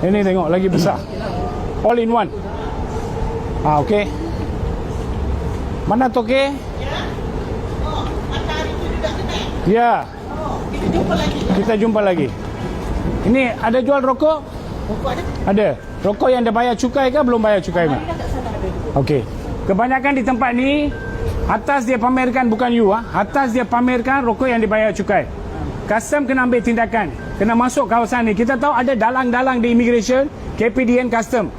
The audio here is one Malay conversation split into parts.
Ini tengok lagi besar. All in one. Ah, okey. Mana toke? Ya. Kita jumpa lagi. Ini ada jual rokok? Ada. Rokok yang dia bayar cukai ke belum bayar cukai mak? Okey. Kebanyakan di tempat ni atas dia pamerkan bukan you ah. Atas dia pamerkan rokok yang dibayar cukai. Custom kena ambil tindakan. Kena masuk kawasan ni. Kita tahu ada dalang-dalang di immigration, KPDN custom.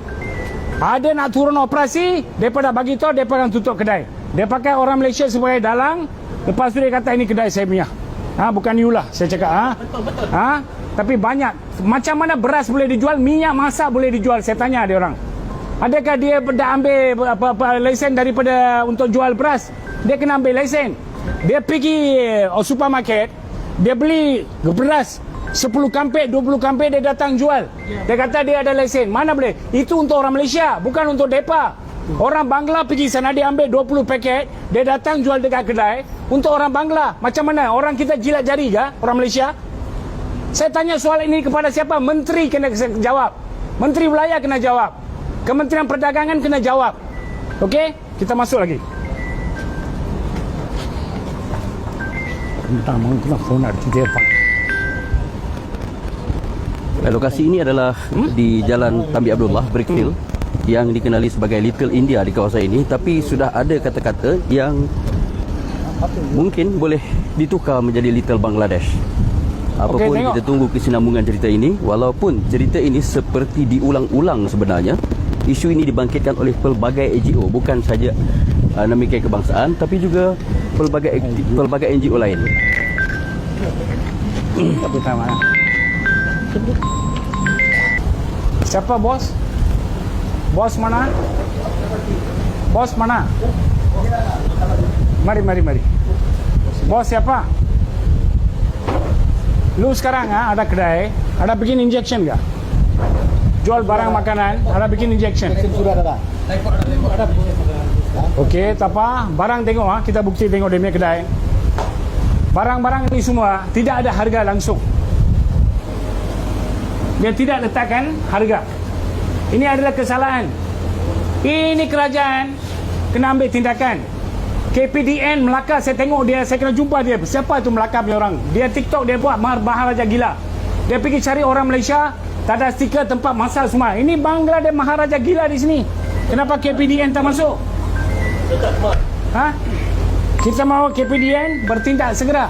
Ada nak turun operasi, mereka dah bagi tahu mereka akan tutup kedai. Dia pakai orang Malaysia sebagai dalang, lepas tu dia kata ini kedai saya punya. Ha, bukan you lah saya cakap ha. Betul betul. Ha? Tapi banyak macam mana beras boleh dijual, minyak masak boleh dijual. Saya tanya dia orang. Adakah dia dah ambil apa, apa lesen daripada untuk jual beras? Dia kena ambil lesen. Dia pergi oh, supermarket, dia beli beras 10 kampek, 20 kampek dia datang jual. Dia kata dia ada lesen. Mana boleh? Itu untuk orang Malaysia, bukan untuk depa. Orang Bangla pergi sana dia ambil 20 paket, dia datang jual dekat kedai untuk orang Bangla. Macam mana? Orang kita jilat jari ke orang Malaysia? Saya tanya soal ini kepada siapa? Menteri kena jawab. Menteri Wilayah kena jawab. Kementerian Perdagangan kena jawab. Okey? Kita masuk lagi. Kena phone ada dia pak. Lokasi ini adalah di Jalan Tambi Abdullah, Brickfield yang dikenali sebagai Little India di kawasan ini tapi sudah ada kata-kata yang mungkin boleh ditukar menjadi Little Bangladesh. Apapun tengok. kita tunggu kesinambungan cerita ini walaupun cerita ini seperti diulang-ulang sebenarnya isu ini dibangkitkan oleh pelbagai NGO bukan saja uh, Namika Kebangsaan tapi juga pelbagai pelbagai NGO lain. Tak pertama. Siapa bos? Bos mana? Bos mana? Mari, mari, mari. Bos siapa? Lu sekarang ah, ada kedai, ada bikin injection gak? Jual barang makanan, ada bikin injection. sudah ada. Okey, tak apa. Barang tengok ah, kita bukti tengok dia punya kedai. Barang-barang ini semua tidak ada harga langsung. Dia tidak letakkan harga. Ini adalah kesalahan. Ini kerajaan kena ambil tindakan. KPDN Melaka saya tengok dia saya kena jumpa dia. Siapa tu Melaka punya orang? Dia TikTok dia buat mahar Maharaja gila. Dia pergi cari orang Malaysia tak ada stiker tempat masak semua. Ini Bangladesh Maharaja gila di sini. Kenapa KPDN tak masuk? Ha? Kita mahu KPDN bertindak segera.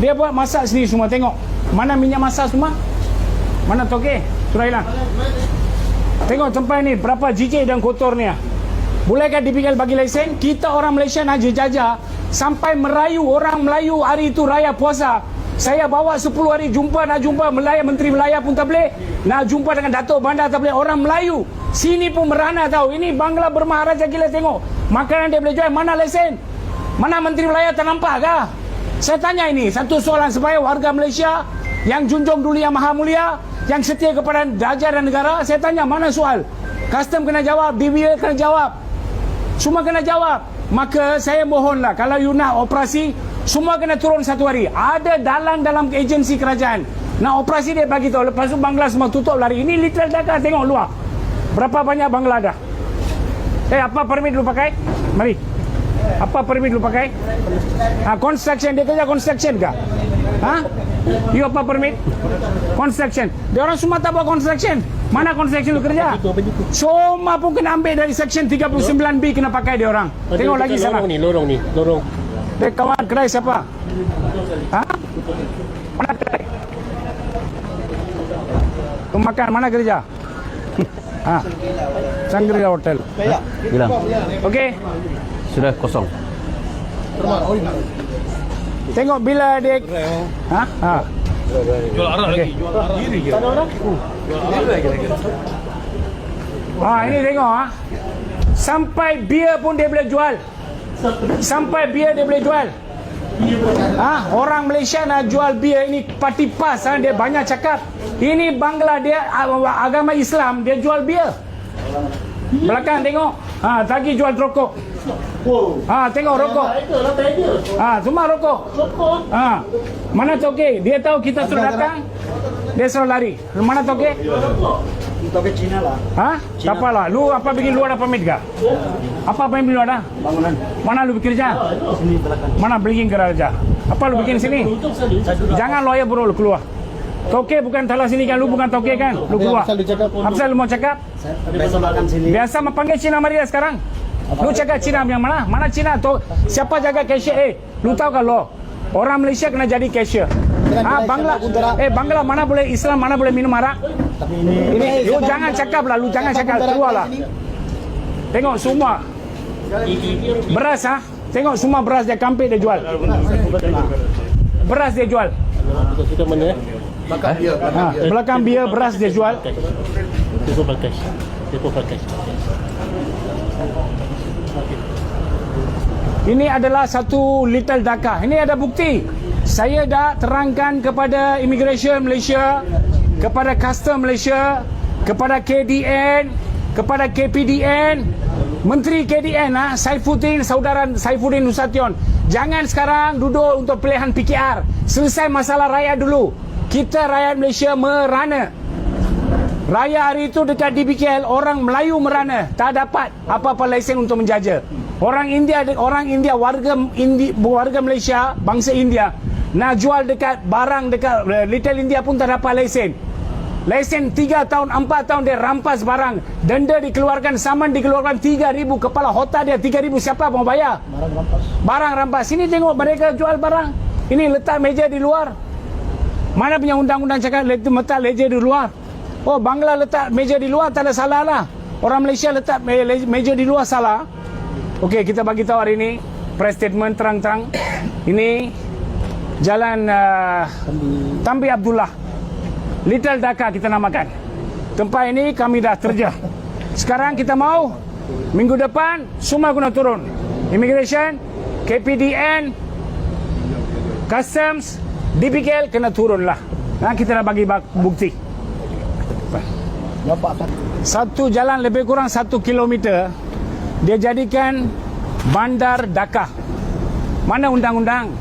Dia buat masak sendiri semua tengok. Mana minyak masak semua? Mana toke? Sudah hilang. Tengok tempat ni berapa jijik dan kotor ni. ah. Bolehkah dipikir bagi lesen? Kita orang Malaysia nak jejajah sampai merayu orang Melayu hari itu raya puasa. Saya bawa 10 hari jumpa nak jumpa Melaya Menteri Melaya pun tak boleh. Nak jumpa dengan Datuk Bandar tak boleh. Orang Melayu sini pun merana tahu. Ini Bangla bermaharaja gila tengok. Makanan dia boleh jual mana lesen? Mana Menteri Melaya tak nampak kah? Saya tanya ini satu soalan supaya warga Malaysia yang junjung dulu yang maha mulia, yang setia kepada raja dan negara, saya tanya mana soal? Custom kena jawab, BBL kena jawab. Semua kena jawab. Maka saya mohonlah kalau you nak operasi, semua kena turun satu hari. Ada dalang dalam agensi kerajaan. Nak operasi dia bagi tahu. Lepas tu Bangla semua tutup lari. Ini Little Dhaka tengok luar. Berapa banyak Bangla dah? Eh apa permit lu pakai? Mari. Apa permit lu pakai? Ha, construction dia kerja construction kah? Ha? You apa permit? Construction. Dia orang semua tak buat construction. Mana construction lu kerja? Semua pun kena ambil dari section 39B kena pakai dia orang. Tengok lagi sana. Lorong ni, lorong ni, lorong. Dia kawan kedai siapa? Ha? Mana kedai? Tu makan mana kerja? Ha. Sangrila Hotel. Bilang Okey. sudah kosong. Tengok bila dia Ha? Ha. Jual arak lagi, jual arak. Tak ada orang? Ha ini tengok ha. Sampai bir pun dia boleh jual. Sampai bir dia boleh jual. Ha, orang Malaysia nak jual bir ini parti pas ha, dia banyak cakap. Ini Bangla dia agama Islam dia jual bir. Belakang tengok. Ha, tadi jual rokok. Ha, tengok rokok. Ha, semua rokok. Rokok. Ha. Mana toke? Dia tahu kita suruh datang. Dia suruh lari. Mana toke? Ke Cina lah. Ha? Tak apalah. Lu apa bikin luar ada pamit kah? Apa apa yang bikin luar ada? Bangunan. Mana lu bikin kerja? Sini belakang. Mana bikin kerja? Apa lu bikin sini? Jangan lawyer bro lu keluar. Toke bukan salah sini kan? Lu bukan toke kan? Lu keluar. Apa lu? Apa mau cakap? Sini. Biasa mau panggil Cina Maria sekarang. Lu cakap Cina yang mana? Mana Cina? Tu siapa jaga cashier? Eh, lu tahu kan lo? Orang Malaysia kena jadi cashier. Ah, Bangla. Eh, Bangla mana boleh Islam, mana boleh minum arak? Tapi ini. Ini lu jangan cakap lah, lu jangan cakap keluar lah. Tengok semua beras ah. Tengok semua beras dia kampik dia jual. Beras dia jual. Kita mana eh? Ha, belakang bia beras dia jual. Depo Balkash. Depo Balkash. Ini adalah satu little daka. Ini ada bukti. Saya dah terangkan kepada Immigration Malaysia, kepada Custom Malaysia, kepada KDN, kepada KPDN, Menteri KDN ah, Saifuddin, saudara Saifuddin Nusation. Jangan sekarang duduk untuk pilihan PKR. Selesai masalah rakyat dulu. Kita rakyat Malaysia merana. Raya hari itu dekat DBKL orang Melayu merana tak dapat apa-apa lesen untuk menjaja. Orang India orang India warga Indi, warga Malaysia bangsa India nak jual dekat barang dekat uh, Little India pun tak dapat lesen. Lesen 3 tahun 4 tahun dia rampas barang. Denda dikeluarkan saman dikeluarkan 3000 kepala hotel dia 3000 siapa mau bayar? Barang rampas. Barang rampas. Sini tengok mereka jual barang. Ini letak meja di luar. Mana punya undang-undang cakap letak meja di luar? Oh, Bangla letak meja di luar tak ada salah lah. Orang Malaysia letak me- le- meja di luar salah. Okey, kita bagi tahu hari ini press statement terang-terang. Ini Jalan uh, Tambi Abdullah. Little Dhaka kita namakan. Tempat ini kami dah terjah. Sekarang kita mau minggu depan semua guna turun. Immigration, KPDN, Customs, DBKL kena turun lah. Nah, kita dah bagi bukti. Satu jalan lebih kurang satu kilometer dia jadikan bandar Dhaka. Mana undang-undang?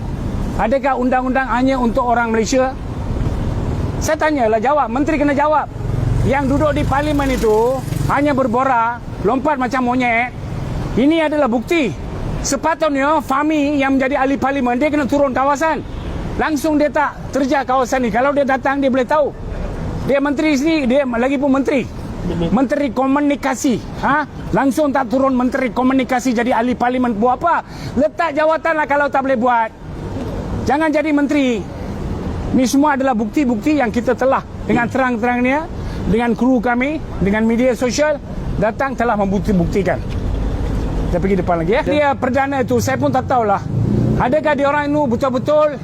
Adakah undang-undang hanya untuk orang Malaysia? Saya tanyalah jawab, menteri kena jawab. Yang duduk di parlimen itu hanya berbora, lompat macam monyet. Ini adalah bukti. Sepatutnya Fahmi yang menjadi ahli parlimen dia kena turun kawasan. Langsung dia tak terjah kawasan ni. Kalau dia datang dia boleh tahu. Dia menteri sini, dia lagi pun menteri. Menteri Komunikasi. Ha? Langsung tak turun Menteri Komunikasi jadi ahli parlimen. Buat apa? Letak jawatan lah kalau tak boleh buat. Jangan jadi menteri. Ini semua adalah bukti-bukti yang kita telah dengan terang-terangnya dengan kru kami, dengan media sosial datang telah membukti-buktikan. Kita pergi depan lagi ya. Dia perdana itu saya pun tak tahulah. Adakah dia orang itu betul-betul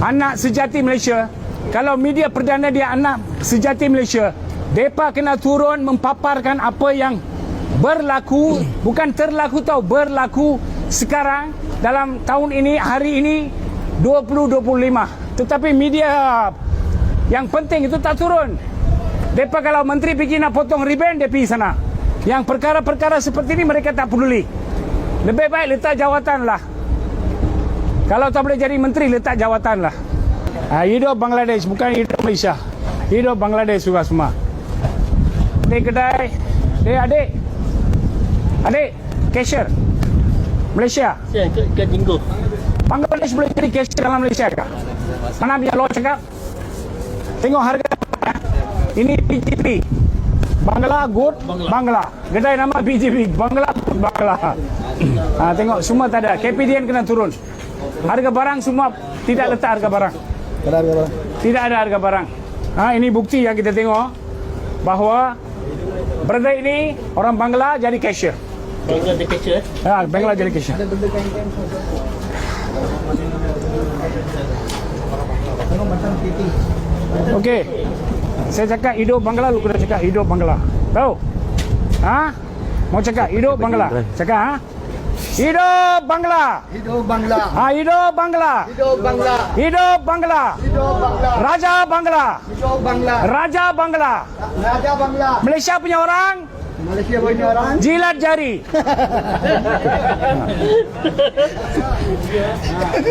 anak sejati Malaysia? Kalau media perdana dia anak sejati Malaysia, depa kena turun mempaparkan apa yang berlaku, bukan terlaku tahu, berlaku sekarang dalam tahun ini, hari ini 2025. Tetapi media yang penting itu tak turun. Depa kalau menteri pergi nak potong riben, dia pergi sana. Yang perkara-perkara seperti ini mereka tak peduli. Lebih baik letak jawatan lah. Kalau tak boleh jadi menteri, letak jawatan lah. Ha, hidup Bangladesh, bukan hidup Malaysia. Hidup Bangladesh juga semua. Ini kedai. Eh, adik. Adik, cashier. Malaysia. Sian ke ke. Bangladesh boleh jadi cashier dalam Malaysia kah? Mana punya law cakap? Tengok harga. Ini PGP. Bangla Good Bangla. Kedai nama PGP. Bangla Good Bangla. Ha, tengok semua tak ada. KPDN kena turun. Harga barang semua tidak letak harga barang. Tidak ada harga barang. Ha, ini bukti yang kita tengok bahawa berada ini orang Bangla jadi cashier. Bangla the cashier. Ha, Bangla jadi cashier. Okey. Saya cakap hidup Bangla, lu kena cakap hidup Bangla. Tahu? Ha? Mau cakap hidup Bangla? Cakap ha? Hidup Bangla. Hidup Bangla. Ha, hidup Bangla. Hidup Bangla. Hidup Bangla. Hidup Bangla. Raja Bangla. Hidup Bangla. Raja Bangla. Raja Bangla. Malaysia punya orang Malaysia punya orang. jilat jari.